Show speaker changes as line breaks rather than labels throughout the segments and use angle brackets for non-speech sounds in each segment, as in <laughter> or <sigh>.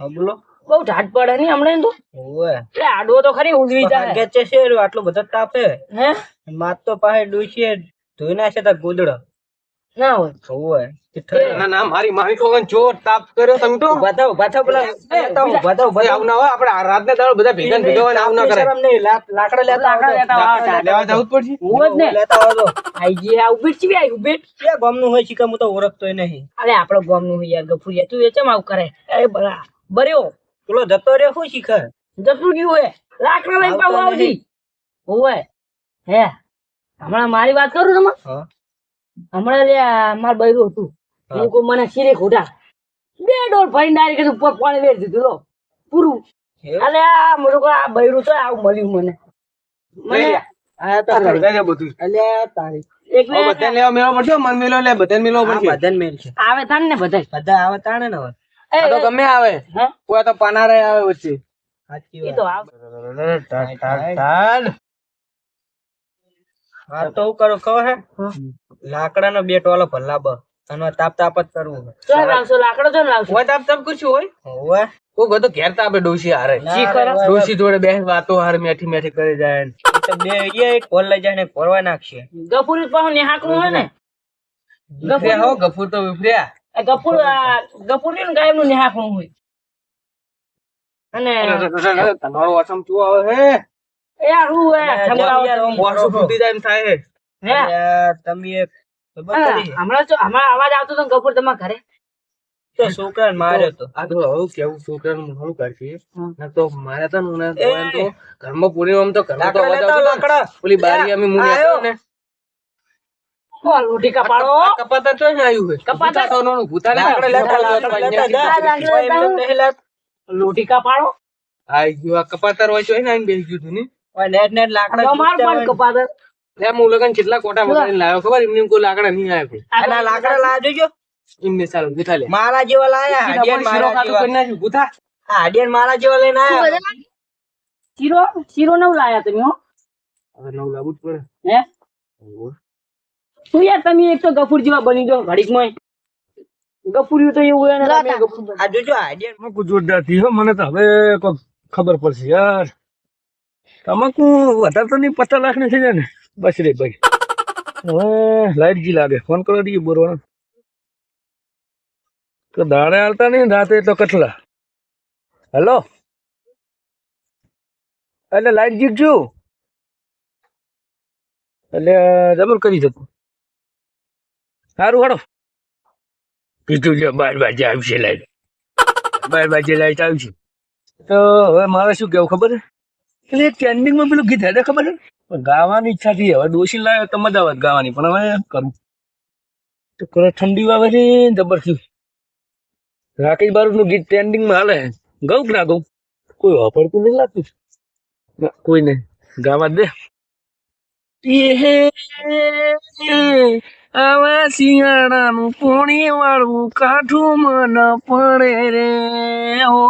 હા બોલો.
બહુ ઢાટ પડે ની હમણાં તો?
ઓવે.
એટલે આડવો તો ખરી ઉડવી જાય.
કે છે શેર આટલો બધો તાપે
હે?
માત તો પાસે ડૂસીએ ધોઈ નાખે તા ગોદડો.
ના હોય.
ઓવે.
ના ના મારી મારી છોકરાને જોર તાપ કર્યો તમે તો.
બતાવ બતાવ પેલા. બતાવ ઊભા
ભાઈ આવ ના હોય આપણે રાત ને દાડો બધા ભેગા ભેગા હોય આવ ના કરે.
શરમ નહીં, લાકડા લેતા
લાકડા લેતા આવો,
લેવા જવું પડશે?
હું જ ને.
લેતા આવો
આઈ જે આ ઊભી છે આઈ
ઊભી ગોમનું હોય શીખા હું તો ઓળખતોય નહીં.
અરે આપણો ગોમનું યાર ગફુરિયા તું એ ચમ આવું કરે? અરે બરા બર્યો.
પેલો જતો રહ્યો શું શીખે?
જતું ગયું હે લાકડા લઈને પાછું આવજી. ઓવે હે. હમણાં મારી વાત કરું તમે હમણાં લે માર બૈરું હતું.
હા.
કોઈ મને શીરે ખોટા બે ડોલ ફરીને ડાયરેક્ટ ઉપર પાણી વેર દીધું લો. પૂરું. અને આ મોટું આ બૈરું તો આવું મળ્યું મને. મને
આ તો
લે બધું.
અલ્યા તારી.
એટલે
બધાને લેવા મેળવા પડશે મન મેળવો લે બધાને મેળવો પડશે
બધાને છે
આવે તાણ ને બધા
બધા આવે તાણે ને હવે.
આ તો ગમે આવે. કોઈ તો પાનારે આવે વચ્ચે.
સાચી વાત. હા તો હું કરું ખબર હે? લાકડાનો બે ટોલો ભલાબ અને તાપ તાપ જ કરવું
ચાલ લાવશો લાકડો ચાલ લાવશો?
હોય તાપ તાપ કશું હોય?
હોવે.
કોઈ ગયો તો ઘેર તાપે ડોશી હારે.
ના, ના, ના,
ડોશી જોડે બે વાતો હારે મેઠી મેઠી કરી જાય ને.
તો બે એક પોલ લઈ જાય ને કોરવા નાખશે.
ગફુરી પાછું નેહાકનું હોય ને?
વિફર્યા હો ગફુર તો વિફર્યા.
ગફુર આ ને ગાયબનું હોય. અને
તમારો વાસમ શું આવે હે?
એ શું હે ઠમકાવો તમે.
વાસુ ફૂટી જાય એમ થાય હે.
હે?
તમે?
હમણાં જો હમણાં અવાજ આવતો તો ગપુર તમારા ઘરે.
તો મારે માર્યો તો.
આ તો હવે કેવું. ના તો મારે તો
એ.
ઘરમાં પૂરી આમ તો ઘરમાં તો અવાજ આવતો હતો ને. બારી અમે મુની ને.
ઓ, લોટી કપાળો
કપાતા કપાતર તો આવ્યું હે
કપાતર?
ભૂતા તો નોનું, ભૂતા ને
લેતા
લોટી કપાળો
આઈ ગયો આ કપાતર હોય છે ને આઈને બેસી ગયું તું ને.
ઓય નેટ નેટ લાકડા
અમાર પણ કપાતર
લે હું લગન કેટલા કોટા બગાડીને લાવ્યો ખબર એમને એમ કોઈ લાકડા નહીં આવ્યો કોઈ.
આ લાકડા લાવજો જો
એમને સારું ગીતા લે.
મારા જેવા લાયા હાડિયાન
શીરો
મારા જેવા.
કરી નાખ્યું, ભૂતા.
આ હાડિયાન મારા જેવા લઈને આયા
શીરો શીરો નવ લાયા તમે હો.
હવે નવ લાવું જ પડે.
હે? શું યાર તમે એક તો ગફુર જેવા બની જાઓ ઘડીકમાં ગફુરિયું તો એવું હોય ને તમે ગફુર બનો.
આ જોજો
આઈડિયા જોરદારથી હો મને તો હવે કોક ખબર પડશે યાર. તમાકુ વધારે તો નહીં પચાસ લાખની થઈ જાય ને. બસ રે ભાઈ. હવે લાઈટ જી લાગે. ફોન કરો દઈએ બોરવાનો. તો દાડે હાલતા નહીં રાતે તો કઠલા હેલો? એટલે લાઈટ છું એટલે જબર કરી શકું. સારું હાડો કીધું છે બાર વાગે આવશે લાઈટ. <laughs> બાર વાગે લાઈટ આવશે. તો હવે મારે શું કેવું ખબર એટલે એક ટ્રેન્ડિંગમાં પેલું ગીત હેડે ખબર પણ ગાવાની ઈચ્છા થઈ હવે દોશી લાવ્યો તો મજા આવે ગાવાની પણ હવે કરું. તો કરે ઠંડી વાવે રે જબરથી રાકેશ બારૂદનું ગીત ટ્રેન્ડિંગમાં હાલે. ગઉં કે ના ગૌ કોઈ વાપરતું નહીં લાગતું. કોઈ નહીં ગાવા દે. એ આવા શિયાળાનું પોણી વાળું કાઠું મન પડે રે. હો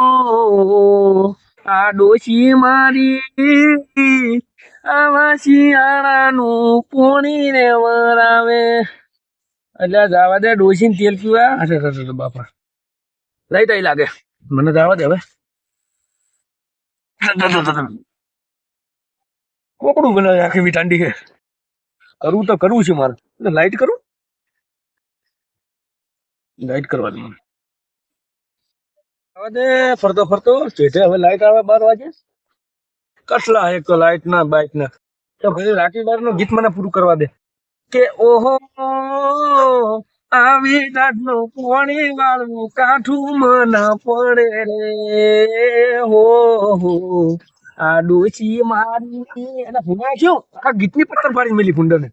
આ ડોશી મારી આવા શિયાળાનું પોણી રે વરાવે એટલે જવા દે ડોશી ને તેલ પીવા. અરે બાપા. લઈ તઈ લાગે. મને જવા દે હવે. કોકડું બનાવે આખી ઠંડી છે. કરવું તો કરવું છે મારે. લાઈટ કરું? લાઈટ કરવા મને હવે ફરતો ફરતો. ચેટે હવે લાઈટ આવે બાર વાગે. કટલા એક તો લાઈટ ના બાઈક ના. તો રાઠી બારનું ગીત મને પૂરું કરવા દે. કે ઓહો, આવી રાતનું પોણી વાળું કાઠું મના પડે રે. હો. ડોચી મારી એટલે ભૂંગા શું આ ગીતની પત્તર પાડી મેલી ફુંડર ને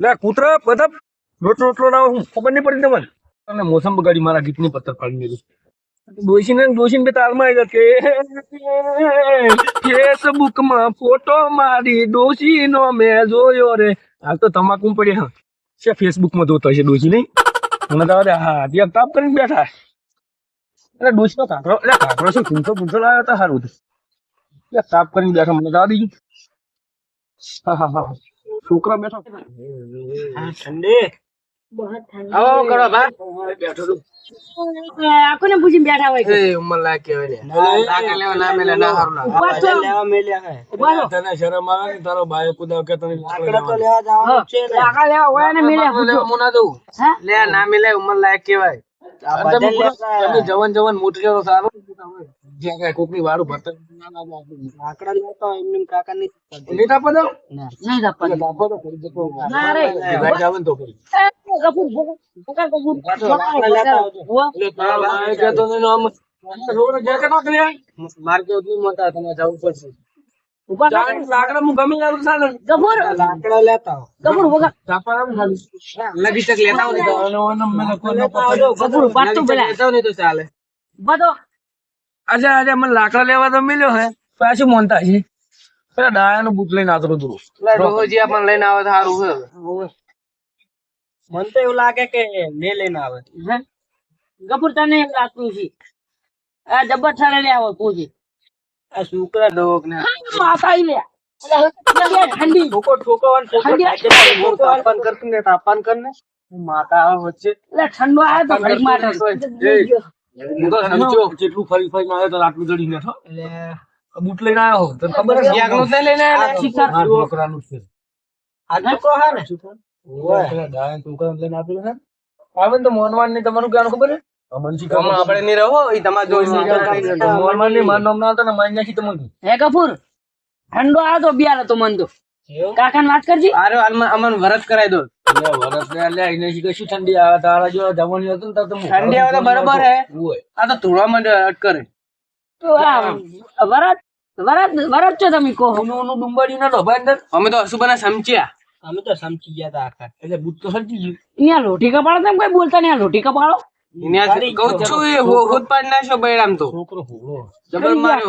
લે કૂતરા બધા રોટલો રોટલો ના હું ખબર નહીં પડી તમને અને મોસમ બગાડી મારા ગીતની પત્તર પાડી મેલી ડોશીને ડોશીને બે તાલમાં આવી કે ફેસબુકમાં ફોટો મારી ડોશી નો મેં જોયો રે હાલ તો તમાકુ પડી હા છે ફેસબુકમાં જોતો હશે ડોશી નહીં મને તો હા ત્યાં તાપ કરીને બેઠા એટલે ડોશી નો કાંકરો એટલે કાંકરો શું પૂંછો પૂંછો લાવ્યો તો સારું તાપ કરીને બેઠા મને જવા દીધું હા હા હા. છોકરા બેઠા.
ઠંડી
બહુ ઠંડી.
આવો કરો બા
બેઠો છું
આ કોને પૂછીને બેઠા હોય છે?
એ ઉંમર લાયક કહેવાય લે. લાકડા લેવા ના મેલે ના હારું લાગે.
ઊભા થો.
લેવા મેલ્યા હે.
ઊભા થો.
તને શરમ આવે ને તારો બાયો કુદાવ કે તને
લાકડા તો લેવા જવાનું જવન જવન લેતા
તમે જવાન જવાન મોટી સારું જ્યાં કાંઈ કોકની વારું ભરતા
લાકડા લેતા હોય એમને કાકા
નહીં
નહીં
જતો
ના રે.
ભાઈ તો
કપૂર, કપૂર.
લેતા
ને મોટા તમે જવું પડશે લાકડા હું ગમે લાવું
કપૂર,
લાકડા લેતા.
કપૂર,
લગી તક લેતા આવો તો.
લેતા.
કપૂર, પેલા.
આવો તો ચાલે
ઊભા થો.
આજે આજે મને લાકડા લેવા તો મળ્યો હે. પાછું મોનતા છે પેલા ડાયાનું બૂટ લઈને આતરું તું
રોજી. ડોહોજી લઈને આવે તો સારું છે.
મને તો એવું લાગે કે મેં લઈને આવે?
કપૂર તને એમ લાગતું છે. આ જબ્બર થાળે લે આવો પૂછી
આ છોકરા ડોક ને
માતા ઈ લે. ઠંડી.
ઠોકો ઠોકો મારી કરતું ને તાપન કરને. માતા આવે વચ્ચે.
એટલે ઠંડો આવે તો
તો સમજો જેટલું ફરી ફરી આવે તો આટલું જડી ને બૂટ લઈને આવ્યો. તને ખબર
લઈને
આ છોકરાનું છે.
આ છોકરો હા ને
ડાયાનું લઈને છે આવે તો મોનવાન ને તમારું કહેવાનું ખબર છે?
આપણે નહીં રહો એ તમારે જોઈ
મોનવાન ને મારું નામ ના આવતા ને મારી નાખી તમને.
હે કપૂર ઠંડો આવે તો બિયાર તો મન તો. કાકા વાત કરજી.
અરે હાલમાં અમને વરસ કરાવી દો.
ઠંડી આવે? તારા હતું ને
ઠંડી આવે તો બરાબર હે. આ તો ધોળા માટે અટકરે
તો વરત વરત વરત છો તમે કહો.
ના અંદર.
અમે તો હસુબાના સમજ્યા
અમે તો સમજી ગયા તા આખા.
એટલે બુટ તો સમજી ગયું.
અહીંયા લોટી કપાળો તમે કોઈ બોલતા નહીં લોટી કપાળો
છોકરો.
જબર માર્યો.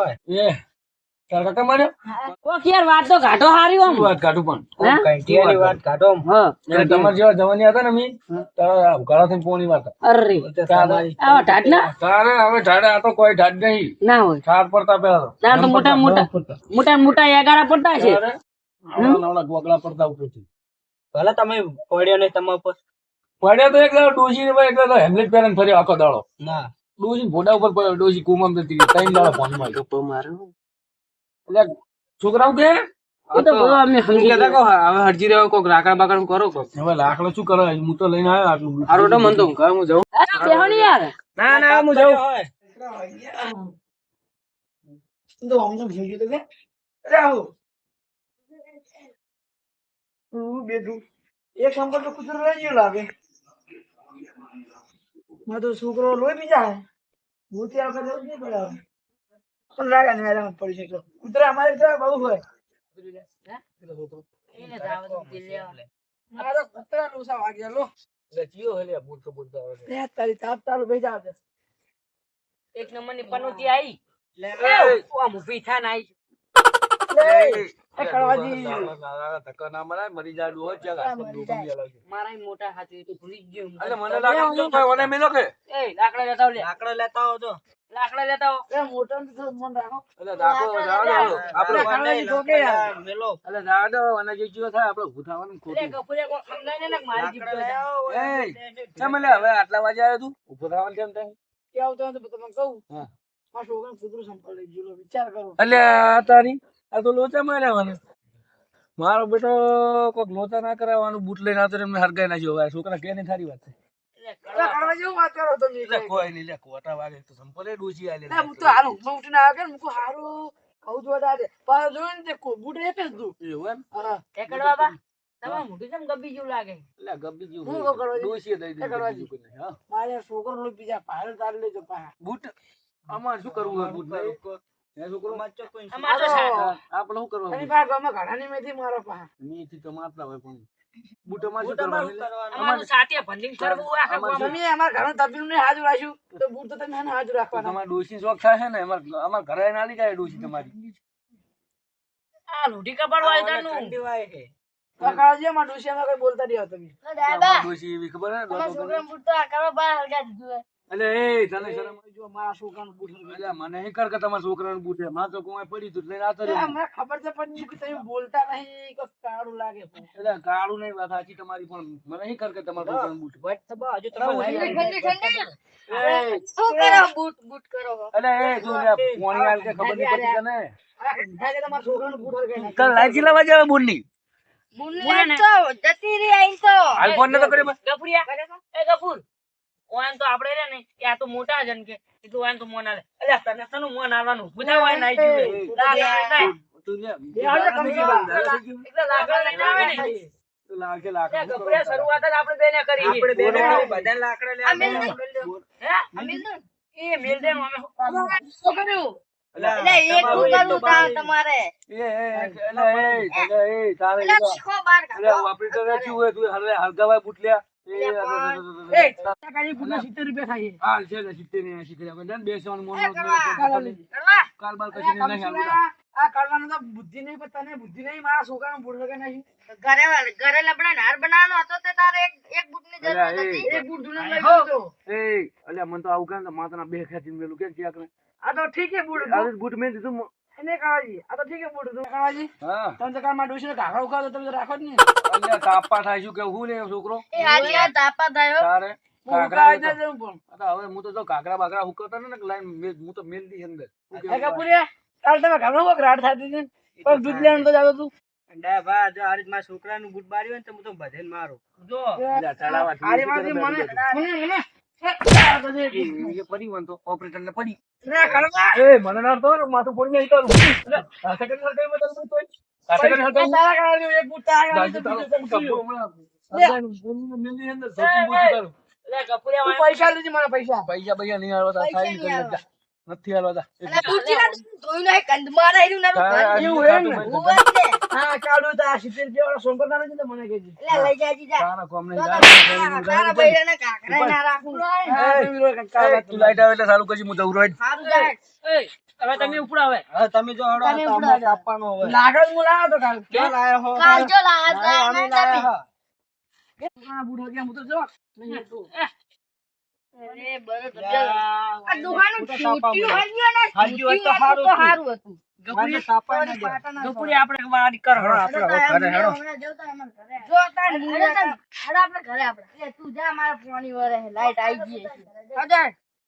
હોય.
કાકા માર્યો?
કોક યાર વાત તો ઘાટો હારી આમ
વાત કાઢું પણ?
હે?
વાત કાઢો?
હા.
એટલે જેવા જવાની હતા ને મી તારા ઉઘાડા થઈને પોણી વાતા
અરે
તમારી
ઢાટ ના
તારે હવે ઢાડે આ તો કોઈ ઢાડ નહીં.
ના હોય.
ઠાર પડતા પેલા તો.
તો મોટા મોટા મોટા મોટા એગારા પડતા છે.
આવડા પડતા ઉપરથી.
ભલે તમે પડ્યો નહીં તમારા પર
પડ્યા તો એકલા ડોસી ને ભાઈ એક દાડો હેમલેટ પહેરીને ફર્યો આખો દાડો.
ના.
ડોસી ભોડા ઉપર પડ્યો ડોશી કુમમ રહી ત્રણ દાડો ફોનમાં. એટલે છોકરાઓ કે?
હરજી રહ્યો કોક રાકડ બાકડ કરો
હવે લાકડો શું કરે? હું તો લઈને આવ્યો આટલું
હારું તો મન તો હું કહું, હું જાઉં.
ગયા.
જાઉં
હોય.
છોકરો લોહી પી જાય. હું ત્યાં વખત જ નહીં પડે ને મેદાન પડી શકે અમારે બહુ હોય. મારો કૂતરા લોસા વાગ્યા લો
એટલે હે લે બોલતો બોલતો આવે
લે તારી તાપ
એક નંબરની પનોતી આવી
લે,
આમ થા ને
મરી.
મરી.
મારા આવો
લાકડા લેતા આવજો.
લાકડા લેતા આવો.
એ મોટો તો મન રાખો.
એટલે આપણે
ઠોકે યાર.
મેલો.
દો, અને જે થાય આપણે
ને મારી જીભ
લઈ
એટલે હવે આટલા વાગે આવ્યો તું? ઊભો થવાનું કેમ થાય?
કે આવતો તો તમને કહું?
હા.
મારા છોકરાને કૂતરું સંભાળી ગયું લો, વિચાર કરો.
એટલે આ તારી આ તો લોચા માર્યા મને મારો બેટો કોક લોચા ના કરાવવાનું બૂટ લઈને આવતો એમને હરગાઈ નાખ્યો. હવે આ છોકરા કે નહીં થારી વાત છે.
એટલે કડવાજી વાત કરો તમે
એટલે કોઈ. નહીં લે કોટા વાગે તો સંપલે ડોસી આલે
ના, હું તો હાલ ઊંઘમાં ઉઠીને આવ્યો કે ને, હારું કહું છું. વધારે. પાછો જોયું તે કો- એક જ હતું.
એવું એમ?
હા.
ટેકડવા બા તમારે મોઢું કેમ ગબ્બી જેવું લાગે?
એટલે ગબ્બી જેવું
હું
હોય.
શું કરવા
દઈ દીધું,
કરવા
બીજું કોઈ નહીં, હા.
મારે છોકરો લોહી પી જાય પાયલ લેજો પા
બૂટ? અમારે શું કરવું બૂટ છોકરો શું
કરવા મેથી મારો પાયા
નીથી તો મારતા હોય પણ. બૂટ શું કરવાનું.
અમાર તો સાતે હોય આખા
અમાર
અમારા ઘરનું તબીબ ને હાજર રાખ્યું તો બૂટ તો તમે હાજર રાખવાના.
તમારે ડોશી શોખ થાય ને અમારે અમારે ઘરે ના લઈ જાય ડોશી તમારી.
આ લોઢી કપાળ વાળી તારનું.
ઠંડી વાય છે.
કાળજી અમારા ડોશી અમે કઈ બોલતા નહીં તમે.
અમારી ડોશી એવી ખબર હે? દોઢ વગરની. એટલે એ તને શરમ આવી?
જો મારા છોકરાનું બૂટ
એટલે મને હે કર કે તમારા છોકરાનું બૂટ છે મારે તો કોઈ પડી તું લઈને
આતો
રે
મને ખબર છે પણ કે તમે બોલતા નહીં કે કાળું લાગે
એટલે કાળું નહીં વાત સાચી તમારી પણ મને હે કર કે તમારા છોકરાનું બૂટ
બસ તો બસ, હજુ તમે લઈ
ઠંડી, ઠંડી,
એ,
શું કરો બૂટ બૂટ કરો?
એટલે એ જો પોણી આલ કે ખબર નહીં પડી તને?
કે તમારા છોકરાનું બૂટ.
તને લાઈટ કેટલા વાગે આવે બૂટની?
બુલેટ તો જતી રહી આઈ તો.
હાલ ફોન નતો કર્યો મેં?
ગફુરિયા એ ગફુર. ઓન તો આપણે રે ને કે આ તો મોટા જન કે. કીધું ઓન તો મોન આલે. અલ્યા તને તને મોન આવવાનું બધા ઓય નાઈ જીવે
તું લે.
એટલે લાકડા લઈને આવે ને.
લાગે લાગે.
ગફુરિયા શરૂઆત જ આપણે બેને કરી.
આપણે બેને કરી, લાકડા લેવા
આ
હે?
આ
એ મેલ દે અમે
શું કર્યું?
અલા,
એટલે એક
તમારું
હલગાવાય બૂટ ને, ને નહીં
બુદ્ધિ નહીં તને બુદ્ધિ નહીં મારા છોકરાનું બૂટ હરગાઈ નાખ્યું.
ઘરે ઘરે લબડા હાર બનાવવાનો હતો તે તારે એક એક બૂટની જરૂર હતી?
એક બૂટ જૂનો લઈ ગયો
એ, અલ્યા, મને તો આવું કે ને બે ખેંચીને મેલું. કે ને.
આ તો ઠીક બૂટ
મેં દીધું
એને કાળાજી. આ તો ઠીક છે બૂટ હતું
હા.
તમે તો માં ડોશીને ઘાઘરો ઉખાડો તમે રાખો જ નહીં.
અલ્યા, તાપા થાય શું કે હું લે છોકરો?
એ હાજી આ તાપા થયો.
તારે?
હું ના
લેતો.
પણ.
હવે હું તો જો ઘાઘરા બાઘરા હુકવતા ને કે લાઈન હું તો મેલ દી અંદર.
કાલ તમે કોક રાડ થતી ને? પણ દૂધ લેવાનું તો જાતો તું.
અંડા ભા, જો આ રીતે છોકરાનું બૂટ બાર્યું ને તો હું તો બધાને મારો.
જો.
આરી મને
પડી વન તો. ઓપરેટર ને એ મને ના તો માથું નહીં સેકન્ડમાં સેકન્ડ
તારા એક પૈસા લેજે મને પૈસા.
પૈસા પૈસા નહીં હાલવા સાઈન કરી લેજા. નથી હાલવા તા.
ના કંદ મારા હેરું ના
તારે આ
એવું
હું.
કાળું તો સિત્તેર જેવા વાળા શોંકર ના નથી મને કહેજે.
એટલે લઈ જાજી જા
તારા કોમ નહીં. તારા
તારા તારા કાકરા ના રાખું.
તમે રોજ કાકા
એ,
વાત
તું લાઈટ આવે એટલે ચાલુ કરજે, હું જઉં રોજ.
સારું જાય
હવે તમે ઉપડા હવે.
હવે તમે જો હળો
તમે
તો
ઉડાડો.
અમારે આપવાનો હવે.
લાકડ હું લાવ્યો તો કાલ.
ક્યાં લાયો હો
કાલ જો લાયા
અમે
ના તમે
હા.
હા, ગયા હું તો જો નહીં હતું.
અરે બરો તો આ દુકાનું છૂટ્યું. ને
તો સારું હતું.
આપણે વાડી કરો.
હળો, આપણે હવે ઘરે
આપણે આપણે. તું જા મારા પાણી વરે લાઈટ આવી ગઈ